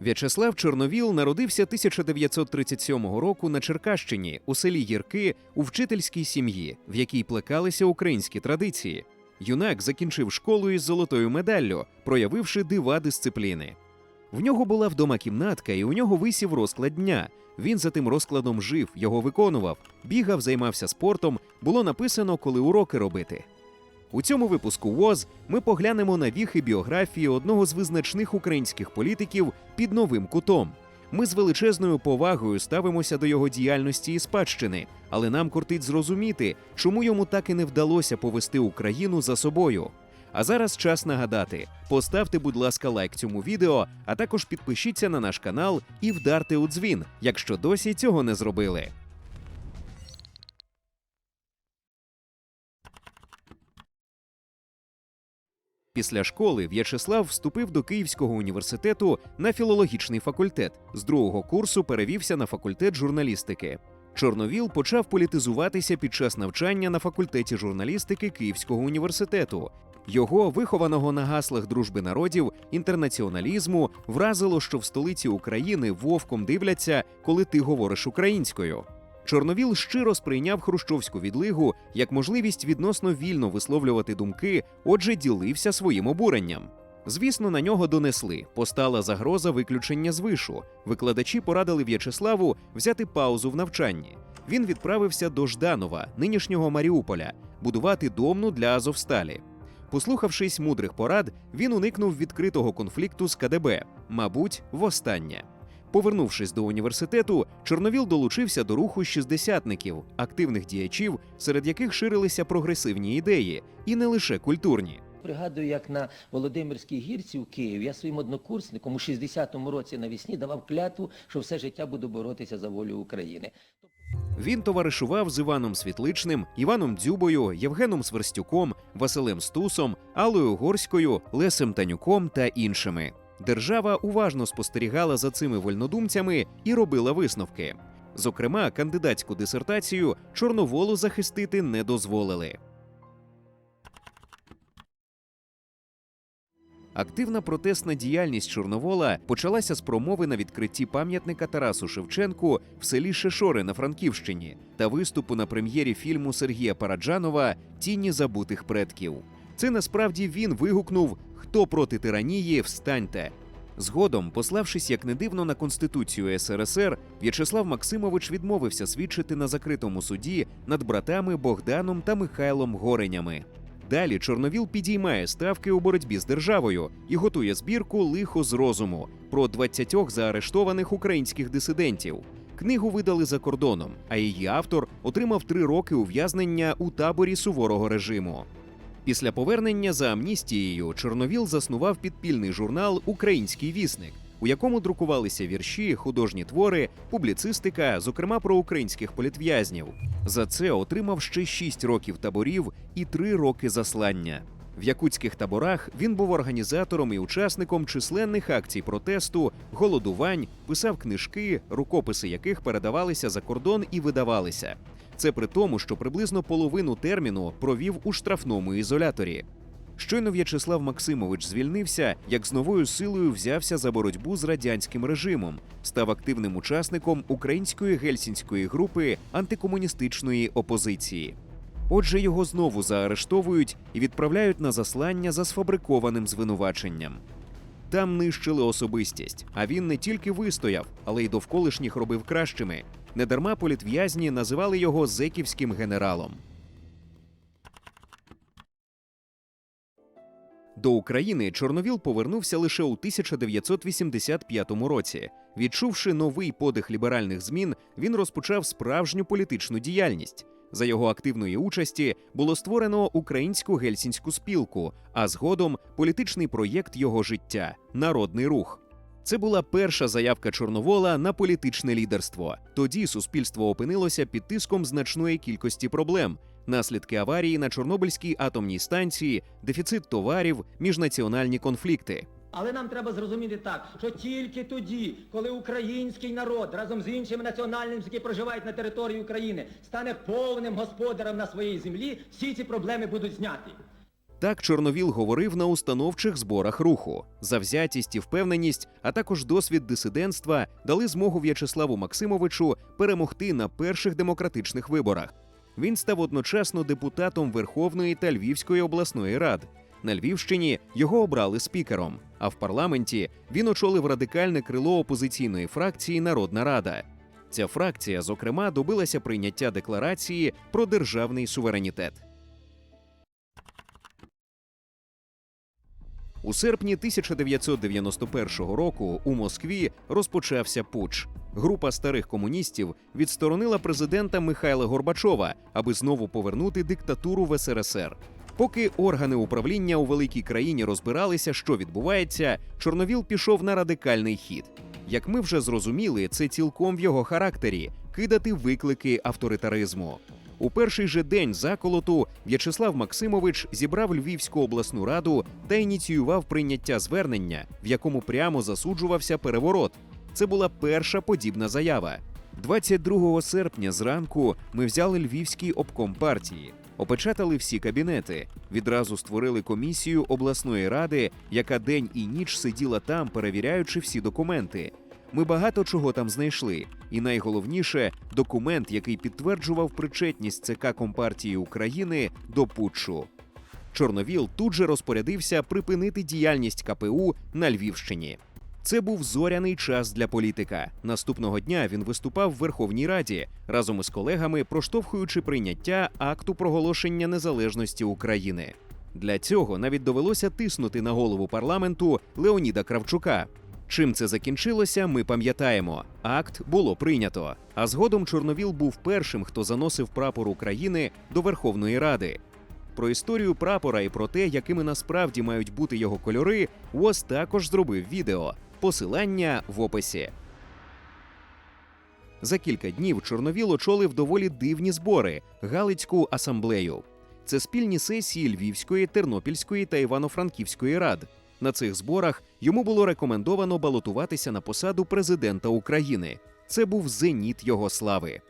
В'ячеслав Чорновіл народився 1937 року на Черкащині у селі Гірки у вчительській сім'ї, в якій плекалися українські традиції. Юнак закінчив школу із золотою медаллю, проявивши дива дисципліни. В нього була вдома кімнатка, і у нього висів розклад дня. Він за тим розкладом жив, його виконував, бігав, займався спортом. Було написано, коли уроки робити. У цьому випуску ВОЗ ми поглянемо на віхи біографії одного з визначних українських політиків під новим кутом. Ми з величезною повагою ставимося до його діяльності і спадщини, але нам кортить зрозуміти, чому йому так і не вдалося повести Україну за собою. А зараз час нагадати: поставте, будь ласка, лайк цьому відео, а також підпишіться на наш канал і вдарте у дзвін, якщо досі цього не зробили. Після школи В'ячеслав вступив до Київського університету на філологічний факультет. З другого курсу перевівся на факультет журналістики. Чорновіл почав політизуватися під час навчання на факультеті журналістики Київського університету. Його, вихованого на гаслах дружби народів, інтернаціоналізму, вразило, що в столиці України вовком дивляться, коли ти говориш українською. Чорновіл щиро сприйняв хрущовську відлигу як можливість відносно вільно висловлювати думки, отже, ділився своїм обуренням. Звісно, на нього донесли. Постала загроза виключення з вишу. Викладачі порадили В'ячеславу взяти паузу в навчанні. Він відправився до Жданова, нинішнього Маріуполя, будувати домну для Азовсталі. Послухавшись мудрих порад, він уникнув відкритого конфлікту з КДБ, мабуть, востаннє. Повернувшись до університету, Чорновіл долучився до руху шістдесятників, активних діячів, серед яких ширилися прогресивні ідеї, і не лише культурні. Пригадую, як на Володимирській гірці в Києві я своїм однокурсникам у 60-му році навесні давав клятву, що все життя буду боротися за волю України. Він товаришував з Іваном Світличним, Іваном Дзюбою, Євгеном Сверстюком, Василем Стусом, Аллою Горською, Лесем Танюком та іншими. Держава уважно спостерігала за цими вольнодумцями і робила висновки. Зокрема, кандидатську дисертацію Чорноволу захистити не дозволили. Активна протестна діяльність Чорновола почалася з промови на відкритті пам'ятника Тарасу Шевченку в селі Шешори на Франківщині та виступу на прем'єрі фільму Сергія Параджанова Тіні забутих предків. Це насправді він вигукнув Хто проти тиранії, встаньте. Згодом, пославшись як не дивно на Конституцію СРСР, В'ячеслав Максимович відмовився свідчити на закритому суді над братами Богданом та Михайлом Горенями. Далі Чорновіл підіймає ставки у боротьбі з державою і готує збірку Лихо з розуму про 20 заарештованих українських дисидентів. Книгу видали за кордоном, а її автор отримав три роки ув'язнення у таборі суворого режиму. Після повернення за амністією Чорновіл заснував підпільний журнал Український вісник, у якому друкувалися вірші, художні твори, публіцистика, зокрема про українських політв'язнів. За це отримав ще шість років таборів і три роки заслання. В якутських таборах він був організатором і учасником численних акцій протесту, голодувань, писав книжки, рукописи яких передавалися за кордон і видавалися. Це при тому, що приблизно половину терміну провів у штрафному ізоляторі. Щойно В'ячеслав Максимович звільнився, як з новою силою взявся за боротьбу з радянським режимом, став активним учасником української гельсінської групи антикомуністичної опозиції. Отже, його знову заарештовують і відправляють на заслання за сфабрикованим звинуваченням. Там нищили особистість, а він не тільки вистояв, але й довколишніх робив кращими. Недарма політв'язні називали його зеківським генералом. До України Чорновіл повернувся лише у 1985 році. Відчувши новий подих ліберальних змін, він розпочав справжню політичну діяльність. За його активної участі було створено українську гельсінську спілку, а згодом політичний проєкт його життя народний рух. Це була перша заявка Чорновола на політичне лідерство. Тоді суспільство опинилося під тиском значної кількості проблем: наслідки аварії на Чорнобильській атомній станції, дефіцит товарів, міжнаціональні конфлікти. Але нам треба зрозуміти так, що тільки тоді, коли український народ разом з іншими національними, які проживають на території України, стане повним господарем на своїй землі, всі ці проблеми будуть зняті. Так Чорновіл говорив на установчих зборах руху. Завзятість і впевненість, а також досвід дисидентства дали змогу В'ячеславу Максимовичу перемогти на перших демократичних виборах. Він став одночасно депутатом Верховної та Львівської обласної рад. На Львівщині його обрали спікером, а в парламенті він очолив радикальне крило опозиційної фракції Народна Рада. Ця фракція, зокрема, добилася прийняття декларації про державний суверенітет. У серпні 1991 року у Москві розпочався путч. Група старих комуністів відсторонила президента Михайла Горбачова, аби знову повернути диктатуру в СРСР. Поки органи управління у великій країні розбиралися, що відбувається, Чорновіл пішов на радикальний хід. Як ми вже зрозуміли, це цілком в його характері кидати виклики авторитаризму. У перший же день заколоту В'ячеслав Максимович зібрав Львівську обласну раду та ініціював прийняття звернення, в якому прямо засуджувався переворот. Це була перша подібна заява. 22 серпня зранку ми взяли Львівський обком партії, опечатали всі кабінети, відразу створили комісію обласної ради, яка день і ніч сиділа там, перевіряючи всі документи. Ми багато чого там знайшли, і найголовніше документ, який підтверджував причетність ЦК Компартії України до путчу. Чорновіл тут же розпорядився припинити діяльність КПУ на Львівщині. Це був зоряний час для політика. Наступного дня він виступав в Верховній Раді разом із колегами, проштовхуючи прийняття акту проголошення незалежності України. Для цього навіть довелося тиснути на голову парламенту Леоніда Кравчука. Чим це закінчилося, ми пам'ятаємо. Акт було прийнято. А згодом Чорновіл був першим, хто заносив прапор України до Верховної Ради. Про історію прапора і про те, якими насправді мають бути його кольори, УОЗ також зробив відео. Посилання в описі. За кілька днів Чорновіл очолив доволі дивні збори Галицьку асамблею. Це спільні сесії Львівської, Тернопільської та Івано-Франківської рад. На цих зборах йому було рекомендовано балотуватися на посаду президента України. Це був зеніт його слави.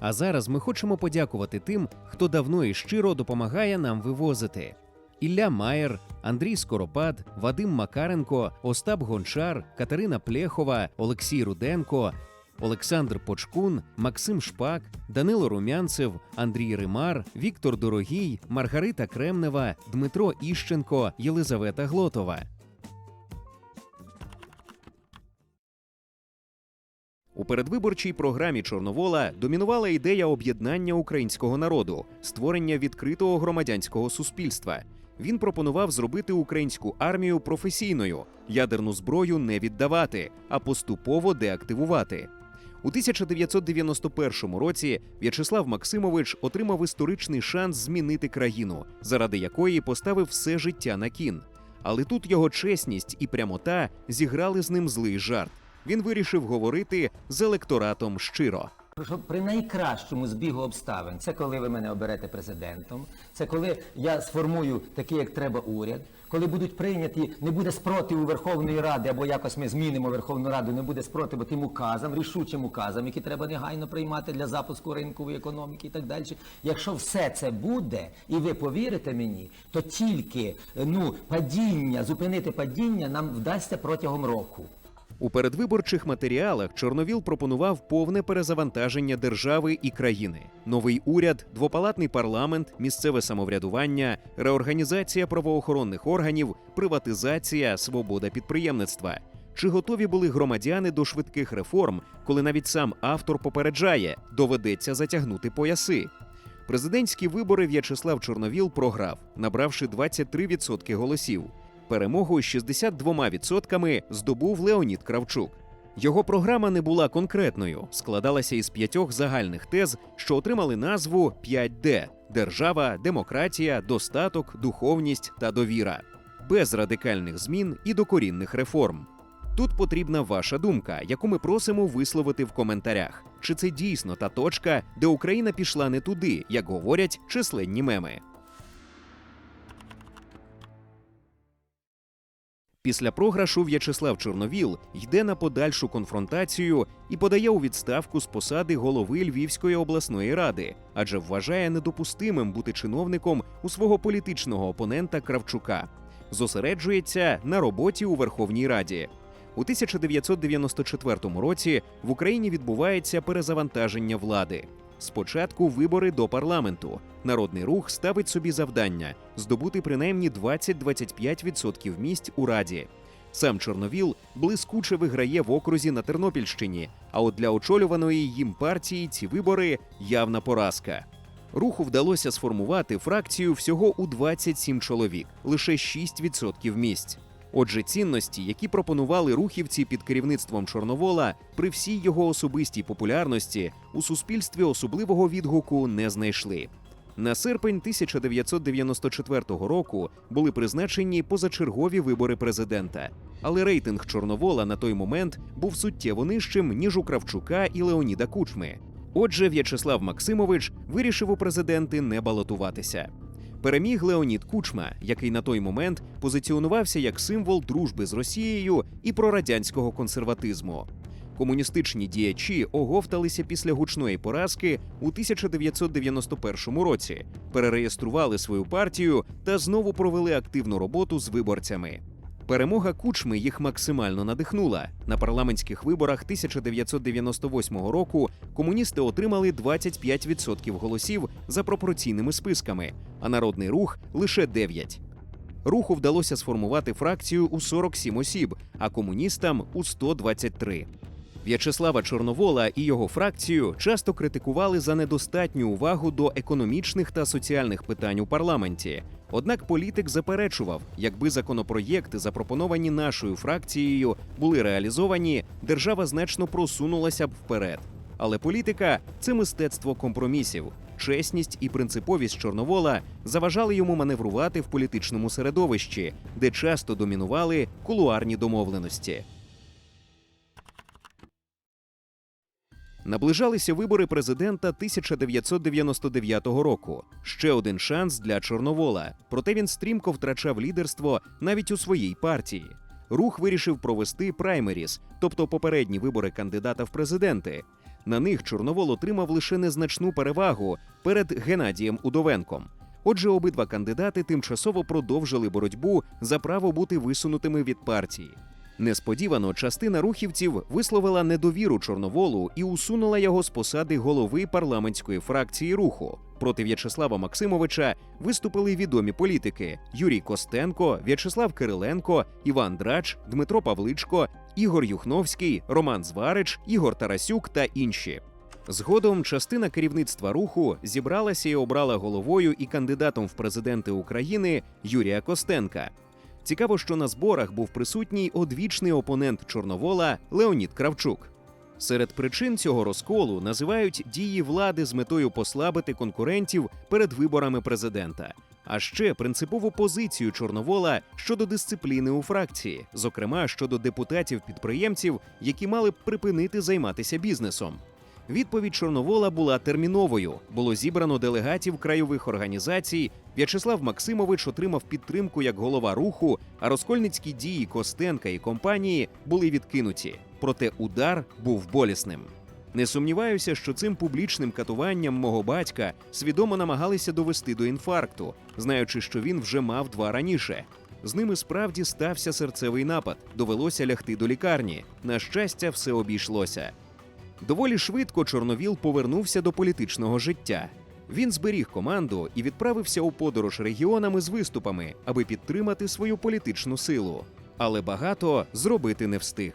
А зараз ми хочемо подякувати тим, хто давно і щиро допомагає нам вивозити. Ілля Маєр, Андрій Скоропад, Вадим Макаренко, Остап Гончар, Катерина Плєхова, Олексій Руденко, Олександр Почкун, Максим Шпак, Данило Румянцев, Андрій Римар, Віктор Дорогій, Маргарита Кремнева, Дмитро Іщенко, Єлизавета Глотова. У передвиборчій програмі Чорновола домінувала ідея об'єднання українського народу, створення відкритого громадянського суспільства. Він пропонував зробити українську армію професійною, ядерну зброю не віддавати, а поступово деактивувати. У 1991 році В'ячеслав Максимович отримав історичний шанс змінити країну, заради якої поставив все життя на кін. Але тут його чесність і прямота зіграли з ним злий жарт. Він вирішив говорити з електоратом щиро. Що при найкращому збігу обставин, це коли ви мене оберете президентом, це коли я сформую такий, як треба уряд, коли будуть прийняті, не буде спротиву Верховної Ради, або якось ми змінимо Верховну Раду, не буде спротиву тим указам, рішучим указам, які треба негайно приймати для запуску ринкової економіки і так далі. Якщо все це буде, і ви повірите мені, то тільки ну, падіння, зупинити падіння нам вдасться протягом року. У передвиборчих матеріалах Чорновіл пропонував повне перезавантаження держави і країни, новий уряд, двопалатний парламент, місцеве самоврядування, реорганізація правоохоронних органів, приватизація, свобода підприємництва. Чи готові були громадяни до швидких реформ, коли навіть сам автор попереджає, доведеться затягнути пояси? Президентські вибори В'ячеслав Чорновіл програв, набравши 23% голосів. Перемогу з 62% здобув Леонід Кравчук. Його програма не була конкретною, складалася із п'ятьох загальних тез, що отримали назву 5D – держава, демократія, достаток, духовність та довіра, без радикальних змін і докорінних реформ. Тут потрібна ваша думка, яку ми просимо висловити в коментарях. Чи це дійсно та точка, де Україна пішла не туди, як говорять численні меми? Після програшу В'ячеслав Чорновіл йде на подальшу конфронтацію і подає у відставку з посади голови Львівської обласної ради, адже вважає недопустимим бути чиновником у свого політичного опонента Кравчука. Зосереджується на роботі у Верховній Раді. У 1994 році в Україні відбувається перезавантаження влади. Спочатку вибори до парламенту. Народний рух ставить собі завдання здобути принаймні 20-25% місць у раді. Сам Чорновіл блискуче виграє в окрузі на Тернопільщині. А от для очолюваної їм партії ці вибори явна поразка. Руху вдалося сформувати фракцію всього у 27 чоловік, лише 6% місць. Отже, цінності, які пропонували рухівці під керівництвом Чорновола, при всій його особистій популярності у суспільстві особливого відгуку не знайшли. На серпень 1994 року були призначені позачергові вибори президента, але рейтинг Чорновола на той момент був суттєво нижчим ніж у Кравчука і Леоніда Кучми. Отже, В'ячеслав Максимович вирішив у президенти не балотуватися. Переміг Леонід Кучма, який на той момент позиціонувався як символ дружби з Росією і прорадянського консерватизму. Комуністичні діячі оговталися після гучної поразки у 1991 році, перереєстрували свою партію та знову провели активну роботу з виборцями. Перемога Кучми їх максимально надихнула. На парламентських виборах 1998 року комуністи отримали 25% голосів за пропорційними списками, а народний рух лише 9. Руху вдалося сформувати фракцію у 47 осіб, а комуністам у 123. В'ячеслава Чорновола і його фракцію часто критикували за недостатню увагу до економічних та соціальних питань у парламенті. Однак політик заперечував, якби законопроєкти, запропоновані нашою фракцією, були реалізовані, держава значно просунулася б вперед. Але політика це мистецтво компромісів. Чесність і принциповість Чорновола заважали йому маневрувати в політичному середовищі, де часто домінували кулуарні домовленості. Наближалися вибори президента 1999 року. Ще один шанс для Чорновола. Проте він стрімко втрачав лідерство навіть у своїй партії. Рух вирішив провести праймеріс, тобто попередні вибори кандидата в президенти. На них Чорновол отримав лише незначну перевагу перед Геннадієм Удовенком. Отже, обидва кандидати тимчасово продовжили боротьбу за право бути висунутими від партії. Несподівано частина рухівців висловила недовіру Чорноволу і усунула його з посади голови парламентської фракції руху. Проти В'ячеслава Максимовича виступили відомі політики: Юрій Костенко, В'ячеслав Кириленко, Іван Драч, Дмитро Павличко, Ігор Юхновський, Роман Зварич, Ігор Тарасюк та інші. Згодом частина керівництва руху зібралася і обрала головою і кандидатом в президенти України Юрія Костенка. Цікаво, що на зборах був присутній одвічний опонент Чорновола Леонід Кравчук. Серед причин цього розколу називають дії влади з метою послабити конкурентів перед виборами президента, а ще принципову позицію Чорновола щодо дисципліни у фракції, зокрема щодо депутатів-підприємців, які мали б припинити займатися бізнесом. Відповідь Чорновола була терміновою. Було зібрано делегатів крайових організацій. В'ячеслав Максимович отримав підтримку як голова руху, а розкольницькі дії Костенка і компанії були відкинуті. Проте удар був болісним. Не сумніваюся, що цим публічним катуванням мого батька свідомо намагалися довести до інфаркту, знаючи, що він вже мав два раніше. З ними справді стався серцевий напад. Довелося лягти до лікарні. На щастя, все обійшлося. Доволі швидко Чорновіл повернувся до політичного життя. Він зберіг команду і відправився у подорож регіонами з виступами, аби підтримати свою політичну силу. Але багато зробити не встиг.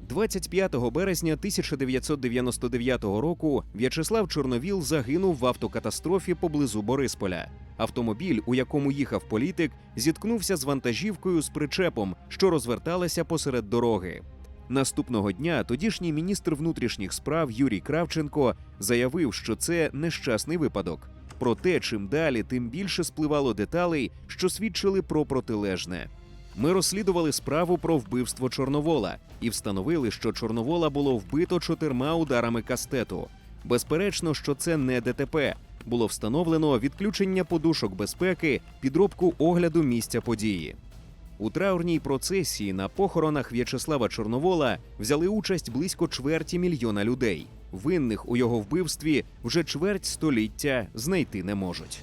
25 березня 1999 року В'ячеслав Чорновіл загинув в автокатастрофі поблизу Борисполя. Автомобіль, у якому їхав політик, зіткнувся з вантажівкою з причепом, що розверталася посеред дороги. Наступного дня тодішній міністр внутрішніх справ Юрій Кравченко заявив, що це нещасний випадок. Проте, чим далі, тим більше спливало деталей, що свідчили про протилежне. Ми розслідували справу про вбивство Чорновола і встановили, що Чорновола було вбито чотирма ударами кастету. Безперечно, що це не ДТП. Було встановлено відключення подушок безпеки, підробку огляду місця події. У траурній процесії на похоронах В'ячеслава Чорновола взяли участь близько чверті мільйона людей. Винних у його вбивстві вже чверть століття знайти не можуть.